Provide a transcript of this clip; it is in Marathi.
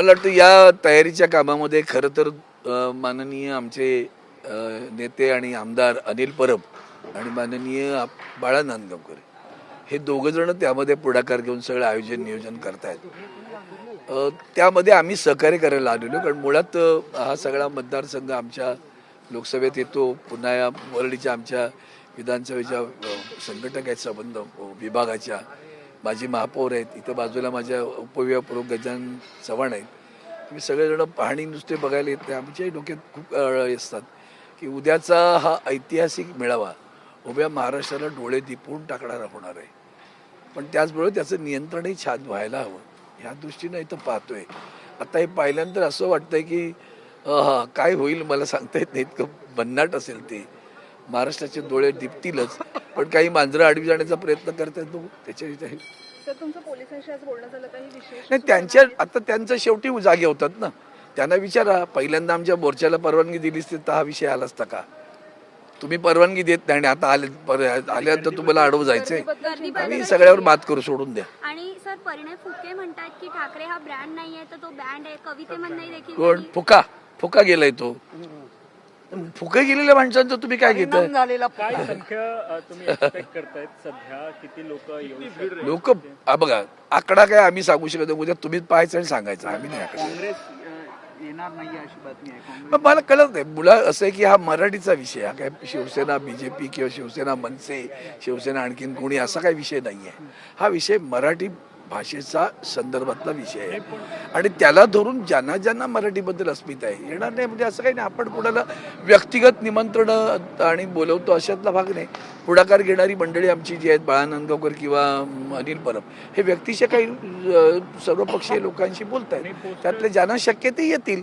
मला वाटतं या तयारीच्या कामामध्ये खरं तर माननीय आमचे नेते आणि आमदार अनिल परब आणि माननीय बाळा नांदगावकर हे दोघं जण त्यामध्ये पुढाकार घेऊन सगळं आयोजन नियोजन करतायत. त्यामध्ये आम्ही सहकार्य करायला आलेलो कारण मुळात हा सगळा मतदारसंघ आमच्या लोकसभेत येतो. पुन्हा या वरळीच्या आमच्या विधानसभेच्या अ, संघटक आहेत संबंध विभागाच्या. माझी महापौर आहेत इथं बाजूला माझ्या उपविभाग गजान चव्हाण आहेत. मी सगळेजण पाहणी नुसते बघायला येत नाही. आमच्याही डोक्यात खूप असतात की उद्याचा हा ऐतिहासिक मेळावा उभ्या महाराष्ट्राला डोळे दिपवून टाकणारा होणार आहे. पण त्याचबरोबर त्याचं नियंत्रणही छान व्हायला हवं. ह्या दृष्टीनं इथं पाहतोय. आता हे पाहिल्यानंतर असं वाटतंय की काय होईल मला सांगता येत नाही. इतकं भन्नाट असेल ते. महाराष्ट्राचे डोळे दिपतीलच पण काही मांजरं आडवी जाण्याचा प्रयत्न करतात बघू त्याच्या विषयी- तर तुमचं पोलिसांशी आज बोलणं झालं काही विशेष नाही त्यांच्या आता त्यांचं शेवटी जागे होतात ना. त्यांना विचारा पहिल्यांदा आमच्या मोर्चाला परवानगी दिलीस तर हा विषय आला असता का? तुम्ही परवानगी देत नाही आणि आता आले पर- आल्यानंतर तुम्हाला अडवू जायचंय. आम्ही सगळ्यावर मात करू सोडून द्या. आणि सर परिणय फुके म्हणतात की ठाकरे हा ब्रँड नाहीये तर तो बँड आहे. कवितेमधनही देखील कोण फुका. फुका गेलाय तो. फुका गेलेल्या माणसांचं तुम्ही काय घेताय? झालेला काय संख्या अ, तुम्ही एक्सपेक्ट करतायत सध्या? किती लोक येऊ शकतात? लोक बघा आकडा काय आम्ही सांगू शकत नाही. उद्या तुम्हीच पाहायचं आणि सांगायचं. आम्ही नाही आकडा. काँग्रेस अ, येणार नाही अशी बातमी आहे. मला कळत नाही. मुला असं आहे की हा मराठीचा विषय हा काय शिवसेना बीजेपी किंवा शिवसेना मनसे शिवसेना आणखीन कोणी असा काही विषय नाही आहे हा विषय मराठी भाषेचा संदर्भातला विषय आहे. आणि त्याला धरून ज्यांना ज्यांना मराठीबद्दल अस्मिता आहे येणार नाही. म्हणजे असं काही नाही. आपण कुणाला व्यक्तिगत निमंत्रण आणि बोलवतो अशातला भाग नाही. पुढाकार घेणारी मंडळी आमची जी आहेत बाळा नांदगावकर किंवा अनिल परब हे व्यक्तिशः काही सर्वपक्षीय लोकांशी बोलत आहेत त्यातले ज्यांना शक्य ते येतील.